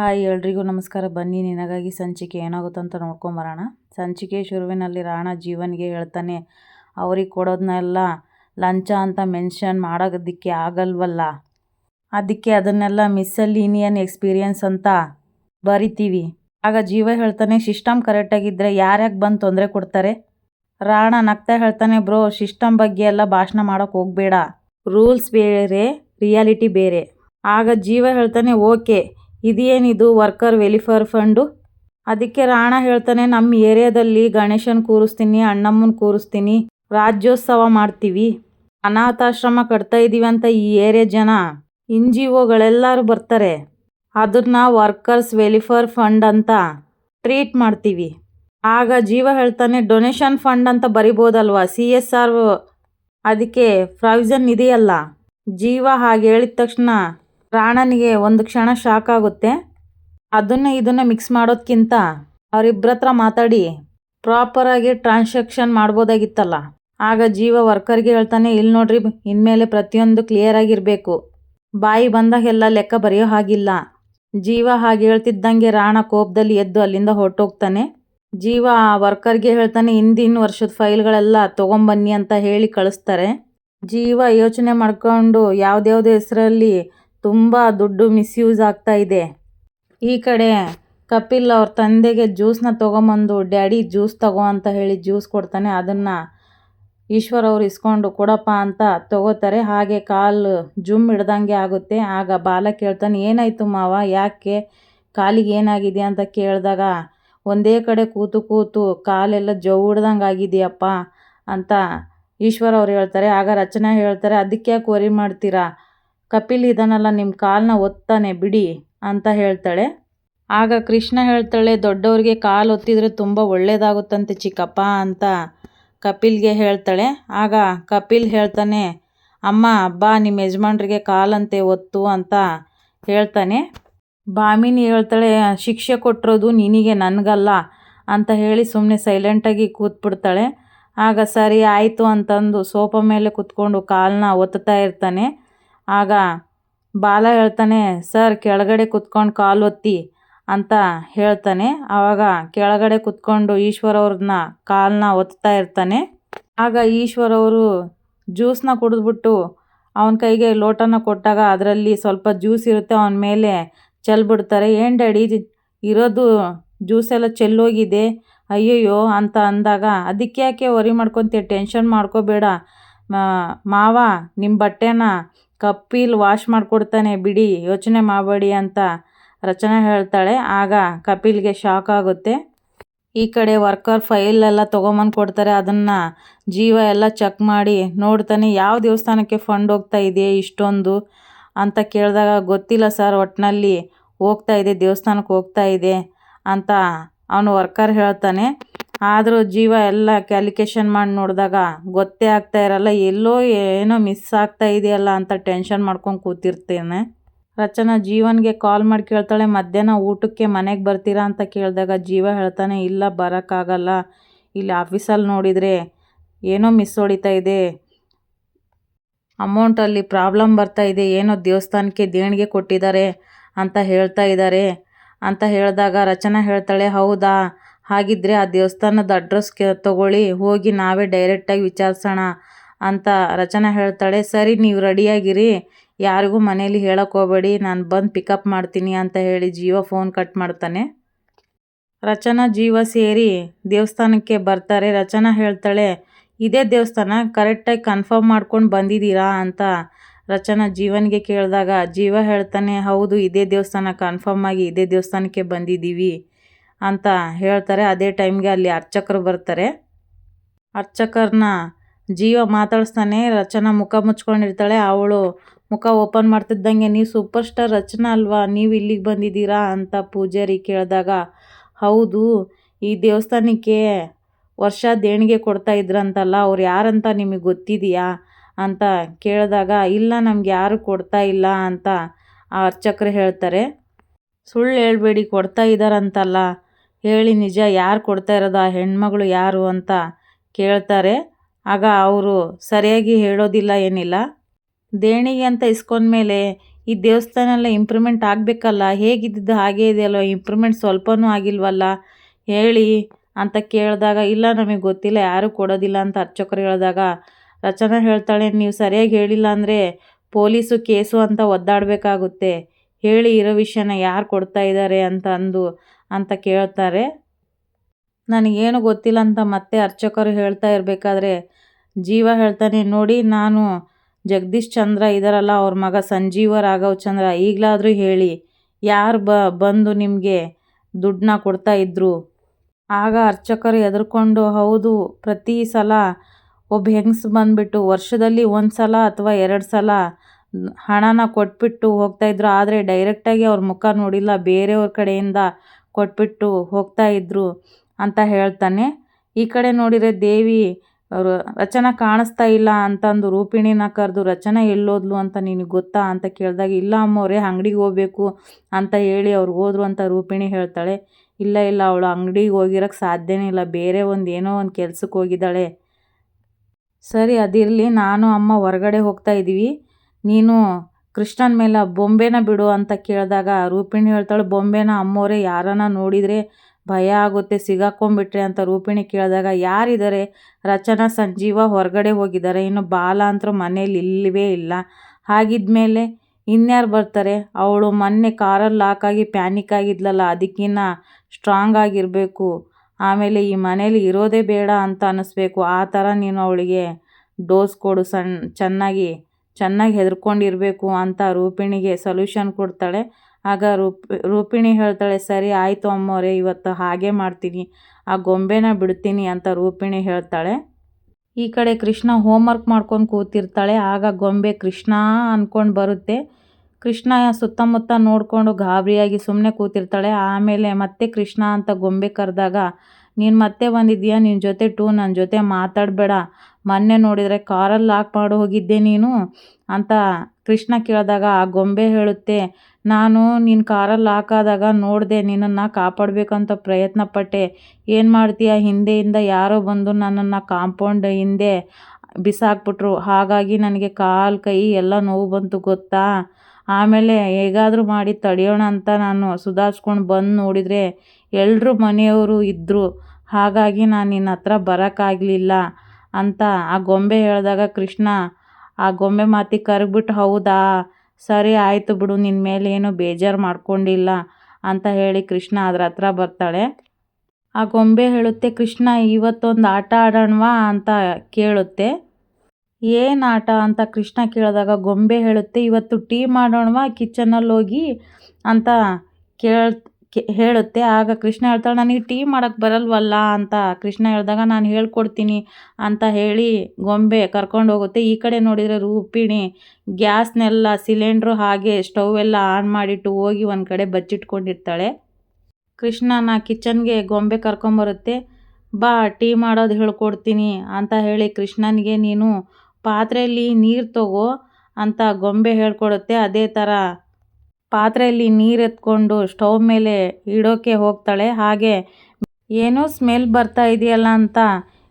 Hi ಎಲ್ರಿಗೂ ನಮಸ್ಕಾರ. ಬನ್ನಿ, ನಿನಗಾಗಿ ಸಂಚಿಕೆ ಏನಾಗುತ್ತಂತ ನೋಡ್ಕೊಂಬರೋಣ ಸಂಚಿಕೆ ಶುರುವಿನಲ್ಲಿ ರಾಣ ಜೀವನ್ಗೆ ಹೇಳ್ತಾನೆ, ಅವ್ರಿಗೆ ಕೊಡೋದನ್ನೆಲ್ಲ ಲಂಚ ಅಂತ ಮೆನ್ಷನ್ ಮಾಡೋದಕ್ಕೆ ಆಗಲ್ವಲ್ಲ. ಅದಕ್ಕೆ ಅದನ್ನೆಲ್ಲ ಮಿಸ್ಸಲ್ಲಿನಿಯನ್ ಎಕ್ಸ್ಪೀರಿಯನ್ಸ್ ಅಂತ ಬರಿತೀವಿ. ಆಗ ಜೀವ ಹೇಳ್ತಾನೆ, ಸಿಸ್ಟಮ್ ಕರೆಕ್ಟಾಗಿದ್ದರೆ ಯಾರ್ಯಾಕೆ ಬಂದು ತೊಂದರೆ ಕೊಡ್ತಾರೆ? ರಾಣ ನಗ್ತಾ ಹೇಳ್ತಾನೆ, ಬ್ರೋ, ಸಿಸ್ಟಮ್ ಬಗ್ಗೆ ಎಲ್ಲ ಭಾಷಣ ಮಾಡೋಕೆ ಹೋಗಬೇಡ. ರೂಲ್ಸ್ ಬೇರೆ, ರಿಯಾಲಿಟಿ ಬೇರೆ. ಆಗ ಜೀವ ಹೇಳ್ತಾನೆ, ಓಕೆ ಇದೇನಿದು ವರ್ಕರ್ ವೆಲಿಫೇರ್ ಫಂಡು? ಅದಕ್ಕೆ ರಾಣ ಹೇಳ್ತಾನೆ ನಮ್ಮ ಏರಿಯಾದಲ್ಲಿ ಗಣೇಶನ ಕೂರಿಸ್ತೀನಿ, ಅಣ್ಣಮ್ಮನ ಕೂರಿಸ್ತೀನಿ, ರಾಜ್ಯೋತ್ಸವ ಮಾಡ್ತೀವಿ. ಅನಾಥಾಶ್ರಮ ಕಟ್ತಾ ಇದ್ದೀವಿ ಅಂತ ಈ ಏರಿಯಾ ಜನ. ಎನ್ ಜಿ ಒಗಳೆಲ್ಲರೂ ಬರ್ತಾರೆ. ಅದನ್ನ ವರ್ಕರ್ಸ್ ವೆಲಿಫೇರ್ ಫಂಡ್ ಅಂತ ಟ್ರೀಟ್ ಮಾಡ್ತೀವಿ. ಆಗ ಜೀವ ಹೇಳ್ತಾನೆ, ಡೊನೇಷನ್ ಫಂಡ್ ಅಂತ ಬರಿಬೋದಲ್ವಾ? ಸಿ ಎಸ್ ಆರ್ ಅದಕ್ಕೆ ಪ್ರಾವಿಷನ್ ಇದೆಯಲ್ಲ? ಜೀವ ಹಾಗೆ ಹೇಳಿದ ತಕ್ಷಣ ರಾಣನಿಗೆ ಒಂದು ಕ್ಷಣ ಶಾಕ್ ಆಗುತ್ತೆ. ಅದನ್ನ ಇದನ್ನ ಮಿಕ್ಸ್ ಮಾಡೋದಕ್ಕಿಂತ ಅವರಿಬ್ಬರ ಹತ್ರ ಮಾತಾಡಿ ಪ್ರಾಪರಾಗಿ ಟ್ರಾನ್ಸಾಕ್ಷನ್ ಮಾಡ್ಬೋದಾಗಿತ್ತಲ್ಲ. ಆಗ ಜೀವ ವರ್ಕರ್ಗೆ ಹೇಳ್ತಾನೆ ಇಲ್ಲಿ ನೋಡ್ರಿ, ಇನ್ಮೇಲೆ ಪ್ರತಿಯೊಂದು ಕ್ಲಿಯರ್ ಆಗಿರಬೇಕು. ಬಾಯಿ ಬಂದಾಗೆಲ್ಲ ಲೆಕ್ಕ ಬರೆಯೋ ಹಾಗಿಲ್ಲ. ಜೀವ ಹಾಗೆ ಹೇಳ್ತಿದ್ದಂಗೆ ರಾಣ ಕೋಪದಲ್ಲಿ ಎದ್ದು ಅಲ್ಲಿಂದ ಹೊರಟೋಗ್ತಾನೆ. ಜೀವ ಆ ವರ್ಕರ್ಗೆ ಹೇಳ್ತಾನೆ, ಹಿಂದಿನ ವರ್ಷದ ಫೈಲ್ಗಳೆಲ್ಲ ತೊಗೊಂಬನ್ನಿ ಅಂತ ಹೇಳಿ ಕಳಿಸ್ತಾರೆ. ಜೀವ ಯೋಚನೆ ಮಾಡ್ಕೊಂಡು ಯಾವ್ದ್ಯಾವ್ದು ಹೆಸರಲ್ಲಿ ತುಂಬ ದುಡ್ಡು ಮಿಸ್ಯೂಸ್ ಆಗ್ತಾ ಇದೆ. ಈ ಕಡೆ ಕಪಿಲ್ ಅವ್ರ ತಂದೆಗೆ ಜ್ಯೂಸ್ನ ತೊಗೊಂಬಂದು, ಡ್ಯಾಡಿ ಜ್ಯೂಸ್ ತಗೋ ಅಂತ ಹೇಳಿ ಜ್ಯೂಸ್ ಕೊಡ್ತಾನೆ, ಅದನ್ನು ಈಶ್ವರ್ ಅವ್ರು ಇಸ್ಕೊಂಡು ಕೊಡಪ್ಪ ಅಂತ ತಗೋತಾರೆ. ಹಾಗೆ ಕಾಲು ಜುಮ್ ಹಿಡ್ದಂಗೆ ಆಗುತ್ತೆ. ಆಗ ಬಾಲ ಕೇಳ್ತಾನೆ, ಏನಾಯಿತು ಮಾವ, ಯಾಕೆ ಕಾಲಿಗೆ ಏನಾಗಿದೆ ಅಂತ ಕೇಳಿದಾಗ, ಒಂದೇ ಕಡೆ ಕೂತು ಕೂತು ಕಾಲೆಲ್ಲ ಜವ್ ಹಿಡ್ದಂಗೆ ಆಗಿದೆಯಪ್ಪ ಅಂತ ಈಶ್ವರ್ ಅವ್ರು ಹೇಳ್ತಾರೆ. ಆಗ ರಚನಾ ಹೇಳ್ತಾರೆ, ಅದಕ್ಕೆ ಯಾಕೆ ವರಿ ಮಾಡ್ತೀರಾ? ಕಪಿಲ್ ಇದ್ದಾನಲ್ಲ ನಿಮ್ಮ ಕಾಲನ್ನ ಒತ್ತಾನೆ, ಬಿಡಿ ಅಂತ ಹೇಳ್ತಾಳೆ. ಆಗ ಕೃಷ್ಣ ಹೇಳ್ತಾಳೆ, ದೊಡ್ಡವ್ರಿಗೆ ಕಾಲು ಒತ್ತಿದ್ರೆ ತುಂಬ ಒಳ್ಳೇದಾಗುತ್ತಂತೆ ಚಿಕ್ಕಪ್ಪ ಅಂತ ಕಪಿಲ್ಗೆ ಹೇಳ್ತಾಳೆ. ಆಗ ಕಪಿಲ್ ಹೇಳ್ತಾನೆ, ಅಮ್ಮ, ಬಾ ನಿಮ್ಮ ಯಜಮಾನ್ರಿಗೆ ಕಾಲಂತೆ ಒತ್ತು ಅಂತ ಹೇಳ್ತಾನೆ. ಬಾಮಿನಿ ಹೇಳ್ತಾಳೆ, ಶಿಕ್ಷೆ ಕೊಟ್ಟಿರೋದು ನಿನಗೆ, ನನಗಲ್ಲ ಅಂತ ಹೇಳಿ ಸುಮ್ಮನೆ ಸೈಲೆಂಟಾಗಿ ಕೂತ್ಬಿಡ್ತಾಳೆ. ಆಗ ಸರಿ, ಆಯಿತು ಅಂತಂದು ಸೋಫಾ ಮೇಲೆ ಕೂತ್ಕೊಂಡು ಕಾಲನ್ನ ಒತ್ತುತ್ತಾ ಇರ್ತಾನೆ. ಆಗ ಬಾಲ ಹೇಳ್ತಾನೆ, ಸರ್, ಕೆಳಗಡೆ ಕುತ್ಕೊಂಡು ಕಾಲು ಒತ್ತಿ ಅಂತ ಹೇಳ್ತಾನೆ. ಆವಾಗ ಕೆಳಗಡೆ ಕುತ್ಕೊಂಡು ಈಶ್ವರ ಅವ್ರನ್ನ ಕಾಲನ್ನ ಒತ್ತಾ ಇರ್ತಾನೆ. ಆಗ ಈಶ್ವರವರು ಜ್ಯೂಸನ್ನ ಕುಡಿದ್ಬಿಟ್ಟು ಅವನ ಕೈಗೆ ಲೋಟನ ಕೊಟ್ಟಾಗ ಅದರಲ್ಲಿ ಸ್ವಲ್ಪ ಜ್ಯೂಸ್ ಇರುತ್ತೆ, ಅವನ ಮೇಲೆ ಚೆಲ್ಬಿಡ್ತಾರೆ ಏನು ಡ್ಯಾಡಿ ಇರೋದು ಜ್ಯೂಸೆಲ್ಲ ಚೆಲ್ಲೋಗಿದೆ, ಅಯ್ಯಯ್ಯೋ ಅಂತ ಅಂದಾಗ, ಅದಕ್ಕೆ ಯಾಕೆ ವರಿ ಮಾಡ್ಕೊತೀಯ, ಟೆನ್ಷನ್ ಮಾಡ್ಕೋಬೇಡ. ಮಾವ ನಿಮ್ಮ ಬಟ್ಟೆನ ಕಪಿಲ್ ವಾಶ್ ಮಾಡಿಕೊಡ್ತಾನೆ, ಬಿಡಿ, ಯೋಚನೆ ಮಾಡಬೇಡಿ ಅಂತ ರಚನಾ ಹೇಳ್ತಾಳೆ. ಆಗ ಕಪಿಲ್ಗೆ ಶಾಕ್ ಆಗುತ್ತೆ. ಈ ಕಡೆ ವರ್ಕರ್ ಫೈಲ್ ಎಲ್ಲ ತೊಗೊಂಬಂದು ಕೊಡ್ತಾರೆ. ಅದನ್ನು ಜೀವ ಎಲ್ಲ ಚೆಕ್ ಮಾಡಿ ನೋಡ್ತಾನೆ, ಯಾವ ದೇವಸ್ಥಾನಕ್ಕೆ ಫಂಡ್ ಹೋಗ್ತಾ ಇದೆಯೇ ಇಷ್ಟೊಂದು? ಅಂತ ಕೇಳಿದಾಗ, ಗೊತ್ತಿಲ್ಲ ಸರ್ ಒಟ್ಟಿನಲ್ಲಿ ಹೋಗ್ತಾ ಇದೆ, ದೇವಸ್ಥಾನಕ್ಕೆ ಹೋಗ್ತಾ ಇದೆ ಅಂತ ಅವನು ವರ್ಕರ್ ಹೇಳ್ತಾನೆ. ಆದರೂ ಜೀವ ಎಲ್ಲ ಕ್ಯಾಲ್ಕುಲೇಷನ್ ಮಾಡಿ ನೋಡಿದಾಗ ಗೊತ್ತೇ ಆಗ್ತಾ ಇರಲ್ಲ, ಎಲ್ಲೋ ಏನೋ ಮಿಸ್ ಆಗ್ತಾ ಇದೆಯಲ್ಲ ಅಂತ ಟೆನ್ಷನ್ ಮಾಡ್ಕೊಂಡು ಕೂತಿರ್ತೇನೆ. ರಚನಾ ಜೀವನ್ಗೆ ಕಾಲ್ ಮಾಡಿ ಕೇಳ್ತಾಳೆ, ಮಧ್ಯಾಹ್ನ ಊಟಕ್ಕೆ ಮನೆಗೆ ಬರ್ತೀರಾ? ಅಂತ ಕೇಳಿದಾಗ ಜೀವ ಹೇಳ್ತಾನೆ, ಇಲ್ಲ, ಬರೋಕ್ಕಾಗಲ್ಲ. ಇಲ್ಲಿ ಆಫೀಸಲ್ಲಿ ನೋಡಿದರೆ ಏನೋ ಮಿಸ್ ಹೊಡಿತಾ ಇದೆ. ಅಮೌಂಟಲ್ಲಿ ಪ್ರಾಬ್ಲಮ್ ಬರ್ತಾ ಇದೆ, ಏನೋ ದೇವಸ್ಥಾನಕ್ಕೆ ದೇಣಿಗೆ ಕೊಟ್ಟಿದ್ದಾರೆ ಅಂತ ಹೇಳ್ತಾ ಇದ್ದಾರೆ. ಅಂತ ಹೇಳಿದಾಗ ರಚನಾ ಹೇಳ್ತಾಳೆ, ಹೌದಾ? ಹಾಗಿದ್ದರೆ ಆ ದೇವಸ್ಥಾನದ ಅಡ್ರೆಸ್ ಕೆ ತೊಗೊಳ್ಳಿ, ಹೋಗಿ ನಾವೇ ಡೈರೆಕ್ಟಾಗಿ ವಿಚಾರಿಸೋಣ ಅಂತ ರಚನಾ ಹೇಳ್ತಾಳೆ. ಸರಿ, ನೀವು ರೆಡಿಯಾಗಿರಿ ಯಾರಿಗೂ ಮನೇಲಿ ಹೇಳಕ್ಕೆ ಹೋಗಬೇಡಿ. ನಾನು ಬಂದು ಪಿಕಪ್ ಮಾಡ್ತೀನಿ ಅಂತ ಹೇಳಿ ಜೀವ ಫೋನ್ ಕಟ್ ಮಾಡ್ತಾನೆ. ರಚನಾ ಜೀವ ಸೇರಿ ದೇವಸ್ಥಾನಕ್ಕೆ ಬರ್ತಾರೆ. ರಚನಾ ಹೇಳ್ತಾಳೆ, ಇದೇ ದೇವಸ್ಥಾನ ಕರೆಕ್ಟಾಗಿ ಕನ್ಫರ್ಮ್ ಮಾಡ್ಕೊಂಡು ಬಂದಿದ್ದೀರಾ? ಅಂತ ರಚನಾ ಜೀವನಿಗೆ ಕೇಳಿದಾಗ ಜೀವ ಹೇಳ್ತಾನೆ, ಹೌದು, ಇದೇ ದೇವಸ್ಥಾನ ಕನ್ಫರ್ಮ್ ಆಗಿ ಇದೇ ದೇವಸ್ಥಾನಕ್ಕೆ ಬಂದಿದ್ದೀವಿ. ಅಂತ ಹೇಳ್ತಾರೆ. ಅದೇ ಟೈಮ್ಗೆ ಅಲ್ಲಿ ಅರ್ಚಕರು ಬರ್ತಾರೆ. ಅರ್ಚಕರನ್ನ ಜೀವ ಮಾತಾಡಿಸ್ತಾನೆ, ರಚನಾ ಮುಖ ಮುಚ್ಕೊಂಡಿರ್ತಾಳೆ. ಅವಳು ಮುಖ ಓಪನ್ ಮಾಡ್ತಿದ್ದಂಗೆ, ನೀವು ಸೂಪರ್ ಸ್ಟಾರ್ ರಚನಾ ಅಲ್ವಾ? ನೀವು ಇಲ್ಲಿಗೆ ಬಂದಿದ್ದೀರಾ? ಅಂತ ಪೂಜಾರಿ ಕೇಳಿದಾಗ, ಹೌದು, ಈ ದೇವಸ್ಥಾನಕ್ಕೆ ವರ್ಷ ದೇಣಿಗೆ ಕೊಡ್ತಾ ಇದ್ರಂತಲ್ಲ, ಅವ್ರು ಯಾರಂತ ನಿಮಗೆ ಗೊತ್ತಿದೆಯಾ? ಅಂತ ಕೇಳಿದಾಗ, ಇಲ್ಲ, ನಮ್ಗೆ ಯಾರು ಕೊಡ್ತಾ ಇಲ್ಲ ಅಂತ ಆ ಅರ್ಚಕರು ಹೇಳ್ತಾರೆ. ಸುಳ್ಳು ಹೇಳ್ಬೇಡಿ, ಕೊಡ್ತಾ ಇದ್ದಾರಂತಲ್ಲ ಹೇಳಿ ನಿಜ ಯಾರು ಕೊಡ್ತಾ ಇರೋದು, ಆ ಹೆಣ್ಮಗಳು ಯಾರು ಅಂತ ಕೇಳ್ತಾರೆ. ಆಗ ಅವರು ಸರಿಯಾಗಿ ಹೇಳೋದಿಲ್ಲ ಏನಿಲ್ಲ. ದೇಣಿಗೆ ಅಂತ ಇಸ್ಕೊಂಡ್ಮೇಲೆ ಈ ದೇವಸ್ಥಾನ ಎಲ್ಲ ಇಂಪ್ರೂವ್ಮೆಂಟ್ ಆಗಬೇಕಲ್ಲ, ಹೇಗಿದ್ದಿದ್ದು ಹಾಗೇ ಇದೆಯಲ್ಲ ಇಂಪ್ರೂವ್ಮೆಂಟ್ ಸ್ವಲ್ಪನೂ ಆಗಿಲ್ವಲ್ಲ, ಹೇಳಿ ಅಂತ ಕೇಳಿದಾಗ, ಇಲ್ಲ ನಮಗೆ ಗೊತ್ತಿಲ್ಲ, ಯಾರೂ ಕೊಡೋದಿಲ್ಲ ಅಂತ ಅರ್ಚಕರು ಹೇಳಿದಾಗ, ರಚನಾ ಹೇಳ್ತಾಳೆ, ನೀವು ಸರಿಯಾಗಿ ಹೇಳಿಲ್ಲ ಅಂದರೆ ಪೊಲೀಸು ಕೇಸು ಅಂತ ಒದ್ದಾಡಬೇಕಾಗುತ್ತೆ. ಹೇಳಿ ಇರೋ ವಿಷಯನ ಯಾರು ಕೊಡ್ತಾ ಇದ್ದಾರೆ ಅಂತ ಅಂದು, ಅಂತ ಕೇಳ್ತಾರೆ. ನನಗೇನು ಗೊತ್ತಿಲ್ಲ ಅಂತ ಮತ್ತೆ ಅರ್ಚಕರು ಹೇಳ್ತಾ ಇರಬೇಕಾದ್ರೆ, ಜೀವ ಹೇಳ್ತಾನೆ, ನೋಡಿ, ನಾನು ಜಗದೀಶ್ ಚಂದ್ರ ಇದ್ದಾರಲ್ಲ ಅವ್ರ ಮಗ ಸಂಜೀವ ರಾಘವ್ ಚಂದ್ರ, ಈಗಲಾದರೂ ಹೇಳಿ, ಯಾರು ಬ, ಬಂದು ನಿಮಗೆ ದುಡ್ಡನ್ನ ಕೊಡ್ತಾ ಇದ್ದರು ಆಗ ಅರ್ಚಕರು ಹೆದರ್ಕೊಂಡು ಹೌದು, ಪ್ರತಿ ಸಲ ಒಬ್ಬ ಹೆಂಗಸು ಬಂದುಬಿಟ್ಟು, ವರ್ಷದಲ್ಲಿ ಒಂದು ಸಲ ಅಥವಾ ಎರಡು ಸಲ ಹಣನ ಕೊಟ್ಬಿಟ್ಟು ಹೋಗ್ತಾಯಿದ್ರು ಆದರೆ ಡೈರೆಕ್ಟಾಗಿ ಅವ್ರ ಮುಖ ನೋಡಿಲ್ಲ, ಬೇರೆಯವ್ರ ಕಡೆಯಿಂದ ಕೊಟ್ಬಿಟ್ಟು ಹೋಗ್ತಾ ಇದ್ರು ಅಂತ ಹೇಳ್ತಾನೆ. ಈ ಕಡೆ ನೋಡಿದ್ರೆ ದೇವಿ ಅವರು ರಚನಾ ಕಾಣಿಸ್ತಾ ಇಲ್ಲ ಅಂತಂದು ರೂಪಿಣಿನ ಕರೆದು ರಚನೆ ಎಲ್ಲೋದ್ಲು ಅಂತ ನಿನಗೆ ಗೊತ್ತಾ ಅಂತ ಕೇಳಿದಾಗ, ಇಲ್ಲ ಅಮ್ಮವ್ರೆ, ಅಂಗಡಿಗೆ ಹೋಗ್ಬೇಕು ಅಂತ ಹೇಳಿ ಅವ್ರು ಹೋದ್ರು ಅಂತ ರೂಪಿಣಿ ಹೇಳ್ತಾಳೆ. ಇಲ್ಲ ಇಲ್ಲ, ಅವಳು ಅಂಗಡಿಗೆ ಹೋಗಿರೋಕ್ಕೆ ಸಾಧ್ಯನೇ ಇಲ್ಲ, ಬೇರೆ ಒಂದು ಏನೋ ಒಂದು ಕೆಲ್ಸಕ್ಕೆ ಹೋಗಿದ್ದಾಳೆ. ಸರಿ, ಅದಿರಲಿ, ನಾನು ಅಮ್ಮ ಹೊರಗಡೆ ಹೋಗ್ತಾ ಇದ್ದೀವಿ ನೀನು ಕೃಷ್ಣನ ಮೇಲೆ ಬೊಂಬೆನ ಬಿಡು ಅಂತ ಕೇಳಿದಾಗ ರೂಪಿಣಿ ಹೇಳ್ತಾಳೆ, ಬೊಂಬೆನ ಅಮ್ಮೋರೆ, ಯಾರನ್ನ ನೋಡಿದರೆ ಭಯ ಆಗುತ್ತೆ ಸಿಗಾಕೊಂಬಿಟ್ರೆ ಅಂತ ರೂಪಿಣಿ ಕೇಳಿದಾಗ, ಯಾರಿದ್ದಾರೆ? ರಚನಾ ಸಂಜೀವ ಹೊರಗಡೆ ಹೋಗಿದ್ದಾರೆ, ಇನ್ನು ಬಾಲ ಅಂತೂ ಮನೇಲಿ ಇಲ್ಲವೇ ಇಲ್ಲ. ಹಾಗಿದ್ಮೇಲೆ ಇನ್ಯಾರು ಬರ್ತಾರೆ? ಅವಳು ಮೊನ್ನೆ ಕಾರಲ್ಲಿ ಲಾಕಾಗಿ ಪ್ಯಾನಿಕ್ ಆಗಿದ್ಲಲ್ಲ, ಅದಕ್ಕಿನ್ನ ಸ್ಟ್ರಾಂಗ್ ಆಗಿರಬೇಕು. ಆಮೇಲೆ ಈ ಮನೇಲಿ ಇರೋದೇ ಬೇಡ ಅಂತ ಅನ್ನಿಸ್ಬೇಕು ಆ ಥರ ನೀನು ಅವಳಿಗೆ ಡೋಸ್ ಕೊಡು ಸಣ್ಣ ಚೆನ್ನಾಗಿ ಚೆನ್ನಾಗಿ ಹೆದರ್ಕೊಂಡಿರಬೇಕು ಅಂತ ರೂಪಿಣಿಗೆ ಸೊಲ್ಯೂಷನ್ ಕೊಡ್ತಾಳೆ. ಆಗ ರೂಪ್, ರೂಪಿಣಿ ಹೇಳ್ತಾಳೆ, ಸರಿ, ಆಯಿತು ಅಮ್ಮೋರೆ, ಇವತ್ತು ಹಾಗೆ ಮಾಡ್ತೀನಿ. ಆ ಗೊಂಬೆನ ಬಿಡ್ತೀನಿ ಅಂತ ರೂಪಿಣಿ ಹೇಳ್ತಾಳೆ. ಈ ಕಡೆ ಕೃಷ್ಣ ಹೋಮ್ವರ್ಕ್ ಮಾಡ್ಕೊಂಡು ಕೂತಿರ್ತಾಳೆ. ಆಗ ಗೊಂಬೆ ಕೃಷ್ಣ ಅಂದ್ಕೊಂಡು ಬರುತ್ತೆ. ಕೃಷ್ಣ ಸುತ್ತಮುತ್ತ ನೋಡಿಕೊಂಡು ಗಾಬರಿಯಾಗಿ ಸುಮ್ಮನೆ ಕೂತಿರ್ತಾಳೆ. ಆಮೇಲೆ ಮತ್ತೆ ಕೃಷ್ಣ ಅಂತ ಗೊಂಬೆ ಕರೆದಾಗ ನೀನು ಮತ್ತೆ ಬಂದಿದ್ದೀಯಾ ನಿನ್ನ ಜೊತೆ ಟೂ ನನ್ನ ಜೊತೆ ಮಾತಾಡಬೇಡ. ಮೊನ್ನೆ ನೋಡಿದರೆ ಕಾರಲ್ಲಿ ಲಾಕ್ ಮಾಡಿ ಹೋಗಿದ್ದೆ ನೀನು ಅಂತ ಕೃಷ್ಣ ಕೇಳಿದಾಗ ಆ ಗೊಂಬೆ ಹೇಳುತ್ತೆ, ನಾನು ನಿನ್ನ ಕಾರಲ್ಲಿ ಲಾಕ್ ಆದಾಗ ನೋಡಿದೆ, ನಿನ್ನನ್ನು ಕಾಪಾಡಬೇಕಂತ ಪ್ರಯತ್ನ ಪಟ್ಟೆ ಏನು ಮಾಡ್ತೀಯ? ಹಿಂದೆಯಿಂದ ಯಾರೋ ಬಂದು ನನ್ನನ್ನು ಕಾಂಪೌಂಡ್ ಹಿಂದೆ ಬಿಸಾಕ್ಬಿಟ್ರು. ಹಾಗಾಗಿ ನನಗೆ ಕಾಲು, ಕೈ ಎಲ್ಲ ನೋವು ಬಂತು, ಗೊತ್ತಾ? ಆಮೇಲೆ ಹೇಗಾದರೂ ಮಾಡಿ ತಡೆಯೋಣ ಅಂತ ನಾನು ಸುಧಾರಿಸ್ಕೊಂಡು ಬಂದು ನೋಡಿದರೆ ಎಲ್ಲರೂ ಮನೆಯವರು ಇದ್ದರು ಹಾಗಾಗಿ ನಾನು ನಿನ್ನ ಹತ್ರ ಬರೋಕ್ಕಾಗಲಿಲ್ಲ ಅಂತ ಆ ಗೊಂಬೆ ಹೇಳಿದಾಗ ಕೃಷ್ಣ, ಆ ಗೊಂಬೆ ಮಾತಿಗೆ ಕರಗ್ಬಿಟ್ಟು ಹೌದಾ? ಸರಿ ಆಯಿತು ಬಿಡು ನಿನ್ನ ಮೇಲೆ ಏನು ಬೇಜಾರು ಮಾಡ್ಕೊಂಡಿಲ್ಲ ಅಂತ ಹೇಳಿ ಕೃಷ್ಣ ಅದ್ರ ಹತ್ರ ಬರ್ತಾಳೆ. ಆ ಗೊಂಬೆ ಹೇಳುತ್ತೆ, ಕೃಷ್ಣ, ಇವತ್ತೊಂದು ಆಟ ಆಡೋಣವಾ? ಅಂತ ಕೇಳುತ್ತೆ. ಏನು ಆಟ ಅಂತ ಕೃಷ್ಣ ಕೇಳಿದಾಗ ಗೊಂಬೆ ಹೇಳುತ್ತೆ, ಇವತ್ತು ಟೀ ಮಾಡೋಣವಾ? ಕಿಚನಲ್ಲಿ ಹೋಗಿ ಅಂತ ಕೇಳ್ ಹೇಳುತ್ತೆ. ಆಗ ಕೃಷ್ಣ ಹೇಳ್ತಾಳೆ, ನನಗೆ ಟೀ ಮಾಡೋಕ್ಕೆ ಬರಲ್ವಲ್ಲ ಅಂತ ಕೃಷ್ಣ ಹೇಳಿದಾಗ, ನಾನು ಹೇಳ್ಕೊಡ್ತೀನಿ ಅಂತ ಹೇಳಿ ಗೊಂಬೆ ಕರ್ಕೊಂಡು ಹೋಗುತ್ತೆ. ಈ ಕಡೆ ನೋಡಿದರೆ ರೂಪಿಣಿ ಗ್ಯಾಸ್ನೆಲ್ಲ ಸಿಲಿಂಡ್ರು ಹಾಗೆ ಸ್ಟವ್ ಎಲ್ಲ ಆನ್ ಮಾಡಿಟ್ಟು ಹೋಗಿ ಒಂದು ಕಡೆ ಬಚ್ಚಿಟ್ಕೊಂಡಿರ್ತಾಳೆ. ಕೃಷ್ಣನ ಕಿಚನ್ಗೆ ಗೊಂಬೆ ಕರ್ಕೊಂಬರುತ್ತೆ. ಬಾ, ಟೀ ಮಾಡೋದು ಹೇಳ್ಕೊಡ್ತೀನಿ ಅಂತ ಹೇಳಿ ಕೃಷ್ಣನಿಗೆ, ನೀನು ಪಾತ್ರೆಯಲ್ಲಿ ನೀರು ತಗೋ ಅಂತ ಗೊಂಬೆ ಹೇಳ್ಕೊಡುತ್ತೆ. ಅದೇ ಥರ ಪಾತ್ರೆಯಲ್ಲಿ ನೀರು ಎತ್ಕೊಂಡು ಸ್ಟವ್ ಮೇಲೆ ಇಡೋಕ್ಕೆ ಹೋಗ್ತಾಳೆ. ಹಾಗೆ ಏನೋ ಸ್ಮೆಲ್ ಬರ್ತಾ ಇದೆಯಲ್ಲ ಅಂತ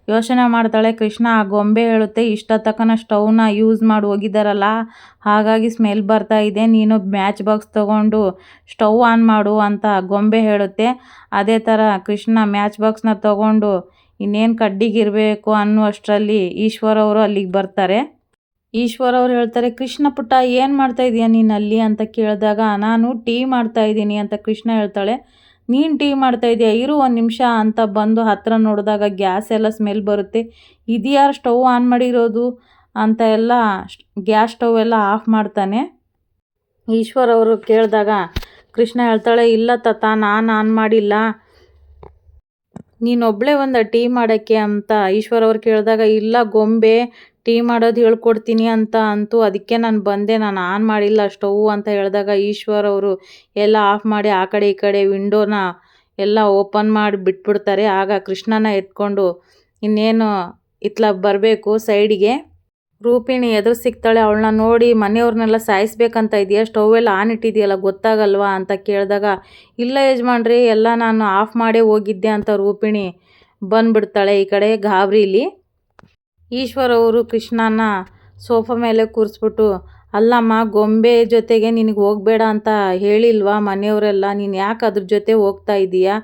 ಯೋಚನೆ ಮಾಡ್ತಾಳೆ ಕೃಷ್ಣ. ಆ ಗೊಂಬೆ ಹೇಳುತ್ತೆ, ಇಷ್ಟ ತಕ್ಕನ ಸ್ಟವ್ನ ಯೂಸ್ ಮಾಡಿ ಹೋಗಿದ್ದಾರಲ್ಲ, ಹಾಗಾಗಿ ಸ್ಮೆಲ್ ಬರ್ತಾ ಇದೆ, ನೀನು ಮ್ಯಾಚ್ ಬಾಕ್ಸ್ ತೊಗೊಂಡು ಸ್ಟವ್ ಆನ್ ಮಾಡು ಅಂತ ಗೊಂಬೆ ಹೇಳುತ್ತೆ. ಅದೇ ಥರ ಕೃಷ್ಣ ಮ್ಯಾಚ್ ಬಾಕ್ಸ್ನ ತೊಗೊಂಡು ಇನ್ನೇನು ಕಡ್ಡಿಗಿರಬೇಕು ಅನ್ನುವಷ್ಟರಲ್ಲಿ ಈಶ್ವರ್ ಅವರು ಅಲ್ಲಿಗೆ ಬರ್ತಾರೆ. ಈಶ್ವರ್ ಅವ್ರು ಹೇಳ್ತಾರೆ, ಕೃಷ್ಣ ಪುಟ್ಟ, ಏನು ಮಾಡ್ತಾ ಇದೀಯ ನೀನು ಅಲ್ಲಿ? ಅಂತ ಕೇಳಿದಾಗ, ನಾನು ಟೀ ಮಾಡ್ತಾ ಇದ್ದೀನಿ ಅಂತ ಕೃಷ್ಣ ಹೇಳ್ತಾಳೆ. ನೀನು ಟೀ ಮಾಡ್ತಾ ಇದೆಯಾ? ಇರು ಒಂದು ನಿಮಿಷ ಅಂತ ಬಂದು ಹತ್ತಿರ ನೋಡಿದಾಗ ಗ್ಯಾಸ್ ಎಲ್ಲ ಸ್ಮೆಲ್ ಬರುತ್ತೆ. ಇದ್ಯಾರು ಸ್ಟವ್ ಆನ್ ಮಾಡಿರೋದು ಅಂತ ಎಲ್ಲ ಗ್ಯಾಸ್ ಸ್ಟವ್ ಎಲ್ಲ ಆಫ್ ಮಾಡ್ತಾನೆ. ಈಶ್ವರ್ ಅವರು ಕೇಳಿದಾಗ ಕೃಷ್ಣ ಹೇಳ್ತಾಳೆ, ಇಲ್ಲ ತಾತ, ನಾನು ಆನ್ ಮಾಡಿಲ್ಲ. ನೀನೊಬ್ಬಳೇ ಒಂದು ಟೀ ಮಾಡೋಕ್ಕೆ ಅಂತ ಈಶ್ವರ್ ಅವ್ರು ಕೇಳಿದಾಗ, ಇಲ್ಲ ಗೊಂಬೆ, ಟೀ ಮಾಡೋದು ಹೇಳ್ಕೊಡ್ತೀನಿ ಅಂತ ಅಂತೂ ಅದಕ್ಕೆ ನಾನು ಬಂದೆ, ನಾನು ಆನ್ ಮಾಡಿಲ್ಲ ಸ್ಟವ್ ಅಂತ ಹೇಳಿದಾಗ ಈಶ್ವರ್ ಅವರು ಎಲ್ಲ ಆಫ್ ಮಾಡಿ ಆ ಕಡೆ ಈ ಕಡೆ ವಿಂಡೋನ ಎಲ್ಲ ಓಪನ್ ಮಾಡಿ ಬಿಟ್ಬಿಡ್ತಾರೆ. ಆಗ ಕೃಷ್ಣನ ಎತ್ಕೊಂಡು ಇನ್ನೇನು ಇತ್ಲ ಬರಬೇಕು ಸೈಡಿಗೆ. ರೂಪಿಣಿ ಎದುರು ಸಿಗ್ತಾಳೆ, ಅವಳನ್ನ ನೋಡಿ ಮನೆಯವ್ರನ್ನೆಲ್ಲ ಸಾಯಿಸ್ಬೇಕಂತ ಇದೆಯಾ? ಸ್ಟವ್ ಎಲ್ಲ ಆನ್ ಇಟ್ಟಿದೆಯಲ್ಲ, ಗೊತ್ತಾಗಲ್ವಾ ಅಂತ ಕೇಳಿದಾಗ, ಇಲ್ಲ ಯಜಮಾನ್ರಿ, ಎಲ್ಲ ನಾನು ಆಫ್ ಮಾಡೇ ಹೋಗಿದ್ದೆ ಅಂತ ರೂಪಿಣಿ ಬಂದುಬಿಡ್ತಾಳೆ ಈ ಕಡೆ ಗಾಬರಿಲಿ. ಈಶ್ವರ್ ಅವರು ಕೃಷ್ಣನ ಸೋಫಾ ಮೇಲೆ ಕೂರಿಸ್ಬಿಟ್ಟು, ಅಲ್ಲಮ್ಮ, ಗೊಂಬೆ ಜೊತೆಗೆ ನಿನಗೆ ಹೋಗಬೇಡ ಅಂತ ಹೇಳಿಲ್ವಾ ಮನೆಯವರೆಲ್ಲ? ನೀನು ಯಾಕೆ ಅದ್ರ ಜೊತೆ ಹೋಗ್ತಾ ಇದ್ದೀಯಾ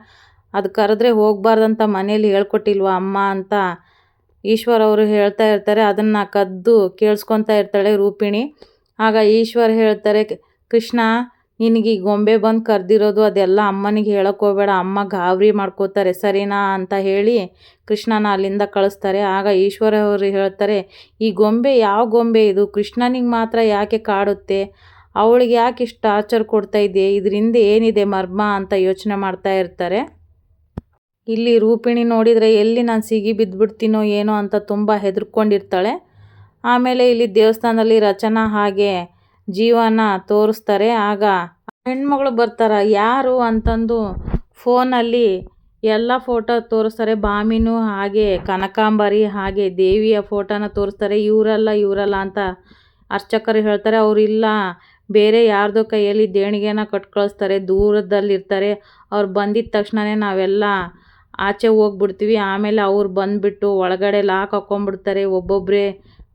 ಅದು ಕರೆದ್ರೆ ಹೋಗ್ಬಾರ್ದಂತ ಮನೇಲಿ ಹೇಳ್ಕೊಟ್ಟಿಲ್ವಾ ಅಮ್ಮ ಅಂತ ಈಶ್ವರ್ ಅವರು ಹೇಳ್ತಾ ಇರ್ತಾರೆ, ಅದನ್ನು ಕದ್ದು ಕೇಳಿಸ್ಕೊತಾ ಇರ್ತಾಳೆ ರೂಪಿಣಿ. ಆಗ ಈಶ್ವರ್ ಹೇಳ್ತಾರೆ, ಕೃಷ್ಣ, ನಿನಗೆ ಈ ಗೊಂಬೆ ಬಂದು ಕರೆದಿರೋದು ಅದೆಲ್ಲ ಅಮ್ಮನಿಗೆ ಹೇಳಕ್ಕೆ ಹೋಗಬೇಡ, ಅಮ್ಮ ಗಾಬರಿ ಮಾಡ್ಕೋತಾರೆ, ಸರಿನಾ ಅಂತ ಹೇಳಿ ಕೃಷ್ಣನ ಅಲ್ಲಿಂದ ಕಳಿಸ್ತಾರೆ. ಆಗ ಈಶ್ವರ ಅವರು ಹೇಳ್ತಾರೆ, ಈ ಗೊಂಬೆ ಯಾವ ಗೊಂಬೆ ಇದು? ಕೃಷ್ಣನಿಗೆ ಮಾತ್ರ ಯಾಕೆ ಕಾಡುತ್ತೆ? ಅವಳಿಗೆ ಯಾಕೆ ಇಷ್ಟು ಟಾರ್ಚರ್ ಕೊಡ್ತಾ ಇದೆಯೇ? ಇದರಿಂದ ಏನಿದೆ ಮರ್ಮ? ಅಂತ ಯೋಚನೆ ಮಾಡ್ತಾ ಇರ್ತಾರೆ. ಇಲ್ಲಿ ರೂಪಿಣಿ ನೋಡಿದರೆ ಎಲ್ಲಿ ನಾನು ಸಿಗಿ ಬಿದ್ದುಬಿಡ್ತೀನೋ ಏನೋ ಅಂತ ತುಂಬ ಹೆದರ್ಕೊಂಡಿರ್ತಾಳೆ. ಆಮೇಲೆ ಇಲ್ಲಿ ದೇವಸ್ಥಾನದಲ್ಲಿ ರಚನಾ ಹಾಗೆ ಜೀವನ ತೋರಿಸ್ತಾರೆ. ಆಗ ಹೆಣ್ಮಗಳು ಬರ್ತಾರ, ಯಾರು ಅಂತಂದು ಫೋನಲ್ಲಿ ಎಲ್ಲ ಫೋಟೋ ತೋರಿಸ್ತಾರೆ. ಬಾಮಿನೂ ಹಾಗೆ ಕನಕಾಂಬರಿ ಹಾಗೆ ದೇವಿಯ ಫೋಟೋನ ತೋರಿಸ್ತಾರೆ. ಇವರಲ್ಲ ಇವರಲ್ಲ ಅಂತ ಅರ್ಚಕರು ಹೇಳ್ತಾರೆ. ಅವರಿಲ್ಲ ಬೇರೆ ಯಾರ್ದೋ ಕೈಯಲ್ಲಿ ದೇಣಿಗೆನ ಕಟ್ಕಳಿಸ್ತಾರೆ, ದೂರದಲ್ಲಿರ್ತಾರೆ. ಅವ್ರು ಬಂದಿದ್ದ ತಕ್ಷಣವೇ ನಾವೆಲ್ಲ ಆಚೆ ಹೋಗ್ಬಿಡ್ತೀವಿ. ಆಮೇಲೆ ಅವ್ರು ಬಂದುಬಿಟ್ಟು ಒಳಗಡೆ ಲಾಕ್ ಹಾಕ್ಕೊಂಬಿಡ್ತಾರೆ ಒಬ್ಬೊಬ್ಬರೇ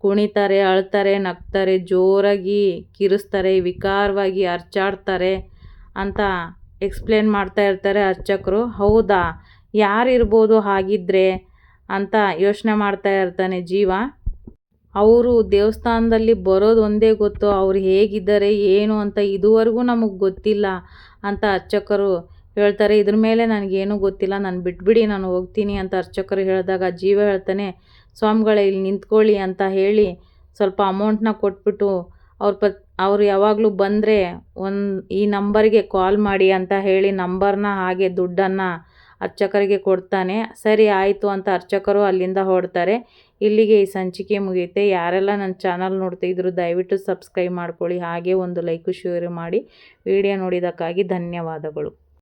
ಕುಣಿತಾರೆ, ಅಳ್ತಾರೆ, ನಗ್ತಾರೆ, ಜೋರಾಗಿ ಕಿರಿಸ್ತಾರೆ, ವಿಕಾರವಾಗಿ ಅರ್ಚಾಡ್ತಾರೆ ಅಂತ ಎಕ್ಸ್ಪ್ಲೇನ್ ಮಾಡ್ತಾ ಇರ್ತಾರೆ ಅರ್ಚಕರು. ಹೌದಾ? ಯಾರಿರ್ಬೋದು ಹಾಗಿದ್ದರೆ ಅಂತ ಯೋಚನೆ ಮಾಡ್ತಾ ಇರ್ತಾನೆ ಜೀವ. ಅವರು ದೇವಸ್ಥಾನದಲ್ಲಿ ಬರೋದು ಒಂದೇ ಗೊತ್ತು. ಅವ್ರು ಹೇಗಿದ್ದಾರೆ, ಏನು ಅಂತ ಇದುವರೆಗೂ ನಮಗೆ ಗೊತ್ತಿಲ್ಲ ಅಂತ ಅರ್ಚಕರು ಹೇಳ್ತಾರೆ, ಇದ್ರ ಮೇಲೆ ನನಗೇನು ಗೊತ್ತಿಲ್ಲ, ನಾನು ಬಿಟ್ಬಿಡಿ, ನಾನು ಹೋಗ್ತೀನಿ ಅಂತ ಅರ್ಚಕರು ಹೇಳಿದಾಗ ಜೀವ ಹೇಳ್ತಾನೆ, ಸ್ವಾಮಿಗಳೇ, ಇಲ್ಲಿ ನಿಂತ್ಕೊಳ್ಳಿ ಅಂತ ಹೇಳಿ ಸ್ವಲ್ಪ ಅಮೌಂಟ್ನ ಕೊಟ್ಬಿಟ್ಟು ಅವ್ರ ಪತ್, ಅವ್ರು ಯಾವಾಗಲೂ ಬಂದರೆ ಒಂದು, ಈ ನಂಬರ್ಗೆ ಕಾಲ್ ಮಾಡಿ ಅಂತ ಹೇಳಿ ನಂಬರ್ನ ಹಾಗೆ ದುಡ್ಡನ್ನು ಅರ್ಚಕರಿಗೆ ಕೊಡ್ತಾನೆ. ಸರಿ, ಆಯಿತು ಅಂತ ಅರ್ಚಕರು ಅಲ್ಲಿಂದ ಹೊರಡ್ತಾರೆ. ಇಲ್ಲಿಗೆ ಈ ಸಂಚಿಕೆ ಮುಗಿಯುತ್ತೆ. ಯಾರೆಲ್ಲ ನನ್ನ ಚಾನಲ್ ನೋಡ್ತಿದ್ರು ದಯವಿಟ್ಟು ಸಬ್ಸ್ಕ್ರೈಬ್ ಮಾಡ್ಕೊಳ್ಳಿ. ಹಾಗೆ ಒಂದು ಲೈಕು ಶೇರ್ ಮಾಡಿ. ವಿಡಿಯೋ ನೋಡಿದ್ದಕ್ಕಾಗಿ ಧನ್ಯವಾದಗಳು.